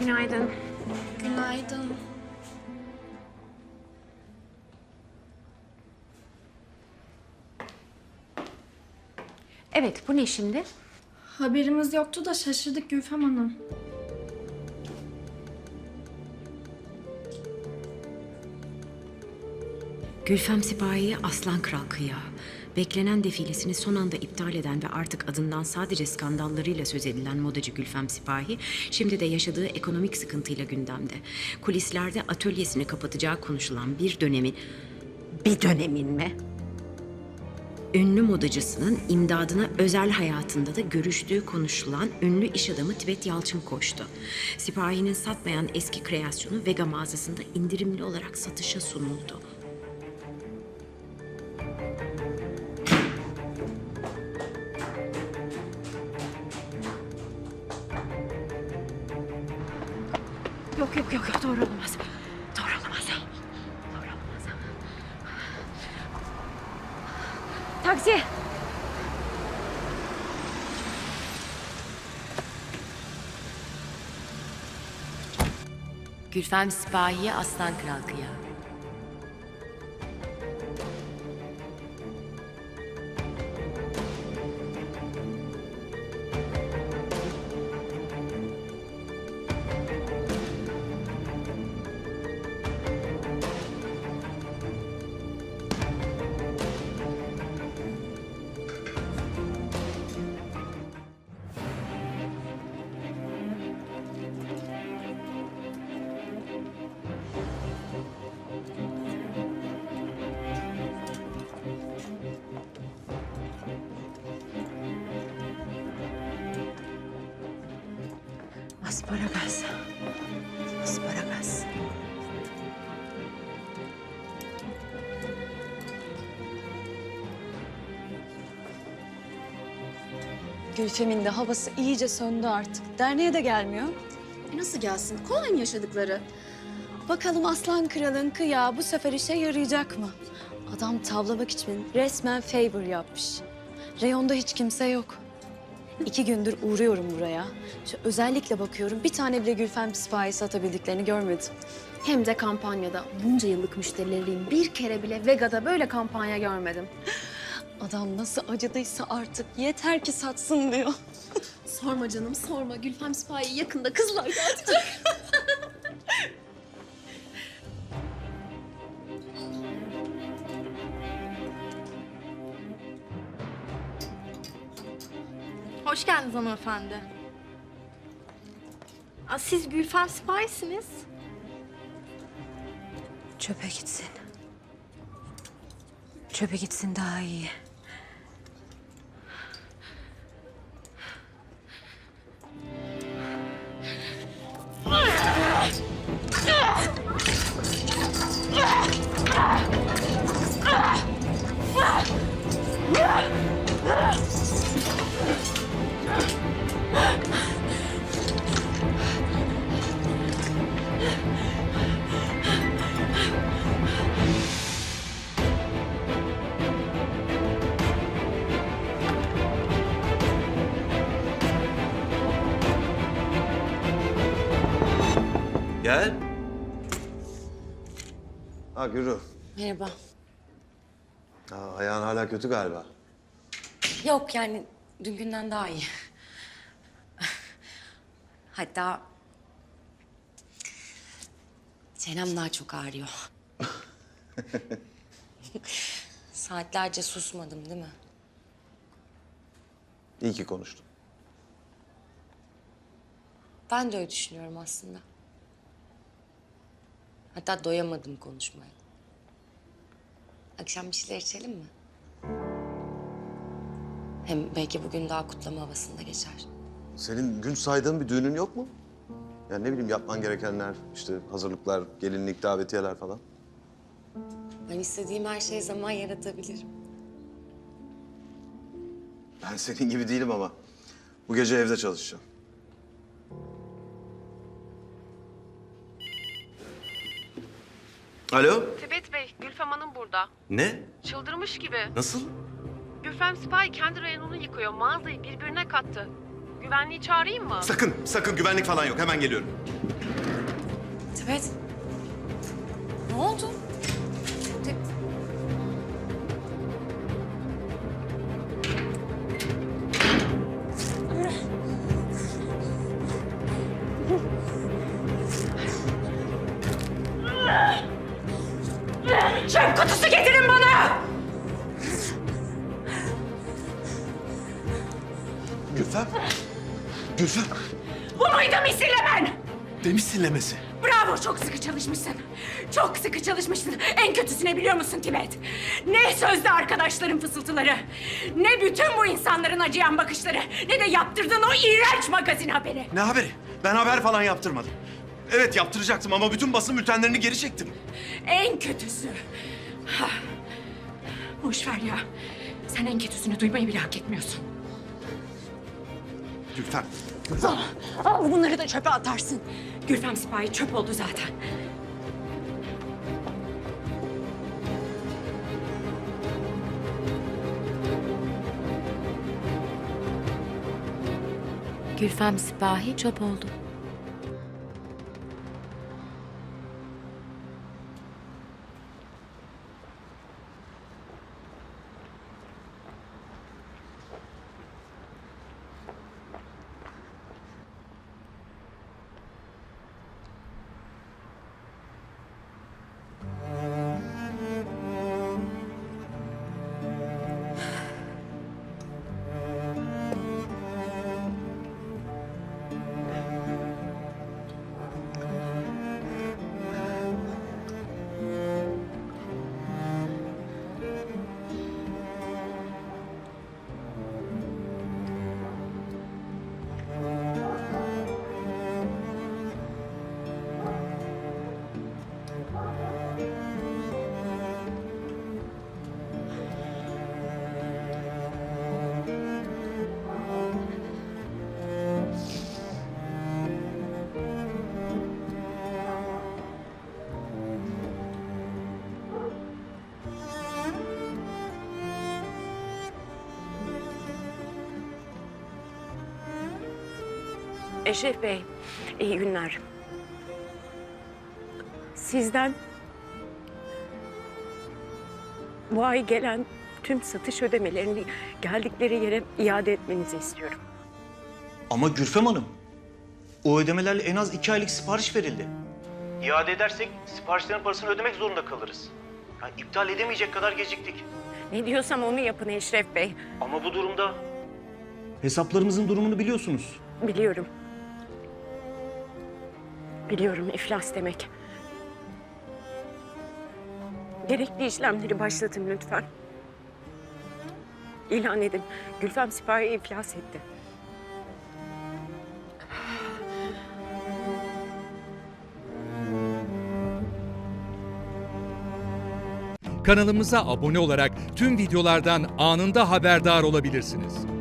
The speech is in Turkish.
Günaydın. Günaydın. Evet, bu ne şimdi? Haberimiz yoktu da şaşırdık Gülfem Hanım. Gülfem Sipahi'ye Aslan Kral kıyağı. Beklenen defilesini son anda iptal eden ve artık adından sadece skandallarıyla söz edilen modacı Gülfem Sipahi, şimdi de yaşadığı ekonomik sıkıntıyla gündemde. Kulislerde atölyesini kapatacağı konuşulan bir dönemin... Bir dönemin mi? Ünlü modacısının imdadına özel hayatında da görüştüğü konuşulan ünlü iş adamı Tibet Yalçın koştu. Sipahi'nin satmayan eski kreasyonu Vega mağazasında indirimli olarak satışa sunuldu. Yok yok yok, doğru olamaz. Doğru olamaz. Doğru olamaz. Taksi. Gülfem Sipahi'ye Aslan Kral kıyağı. Asparagas. Asparagas. Gülfem'in de havası iyice söndü artık. Derneğe de gelmiyor. E nasıl gelsin? Kolay mı yaşadıkları? Bakalım Aslan Kral'ın kıyağı bu sefer işe yarayacak mı? Adam tavlamak için resmen favor yapmış. Reyonda hiç kimse yok. İki gündür uğruyorum buraya. Şu özellikle bakıyorum bir tane bile Gülfem sipahi satabildiklerini görmedim. Hem de kampanyada. Bunca yıllık müşterileriyim. Bir kere bile Vega'da böyle kampanya görmedim. Adam nasıl acıdıysa artık yeter ki satsın diyor. Sorma canım sorma. Gülfem Sipahi yakında kızlar dağıtacak. Geldiniz hanımefendi. Aa, siz Gülfem Sipahi'siniz. Çöpe gitsin. Çöpe gitsin daha iyi. Gel. Ha Gürü. Merhaba. Ha, ayağın hala kötü galiba. Yok yani dün günden daha iyi. Hatta çenem daha çok ağrıyor. Saatlerce susmadım değil mi? İyi ki konuştun. Ben de öyle düşünüyorum aslında. Hatta doyamadım konuşmaya. Akşam bir şeyler içelim mi? Hem belki bugün daha kutlama havasında geçer. Senin gün saydığın bir düğünün yok mu? Yani ne bileyim yapman gerekenler, işte hazırlıklar, gelinlik, davetiyeler falan. Ben istediğim her şeye zaman yaratabilirim. Ben senin gibi değilim ama. Bu gece evde çalışacağım. Alo? Tibet Bey, Gülfem Hanım burada. Ne? Çıldırmış gibi. Nasıl? Gülfem Sipahi kendi reyonunu yıkıyor. Mağazayı birbirine kattı. Güvenliği çağırayım mı? Sakın, sakın güvenlik falan yok. Hemen geliyorum. Tibet. Ne oldu? Çöp kutusu getirin bana! Gülfem. Gülfem. Bu muydu misillemen? Demiş sillemesi. Bravo, çok sıkı çalışmışsın. Çok sıkı çalışmışsın. En kötüsü ne biliyor musun Tibet? Ne sözde arkadaşların fısıltıları, ne bütün bu insanların acıyan bakışları, ne de yaptırdığın o iğrenç magazin haberi. Ne haberi? Ben haber falan yaptırmadım. Evet yaptıracaktım ama bütün basın bültenlerini geri çektim. En kötüsü. Ha. Boş ver ya. Sen en kötüsünü duymayı bile hak etmiyorsun. Gülfem. Al bunları da çöpe atarsın. Gülfem Sipahi çöp oldu zaten. Gülfem Sipahi çöp oldu. Eşref Bey, iyi günler. Sizden bu ay gelen tüm satış ödemelerini geldikleri yere iade etmenizi istiyorum. Ama Gülfem Hanım, o ödemelerle en az iki aylık sipariş verildi. İade edersek siparişlerin parasını ödemek zorunda kalırız. Yani iptal edemeyecek kadar geciktik. Ne diyorsam onu yapın Eşref Bey. Ama bu durumda... Hesaplarımızın durumunu biliyorsunuz. Biliyorum. Biliyorum iflas demek. Gerekli işlemleri başlatın lütfen. İlan edin. Gülfem Sipahi iflas etti. Kanalımıza abone olarak tüm videolardan anında haberdar olabilirsiniz.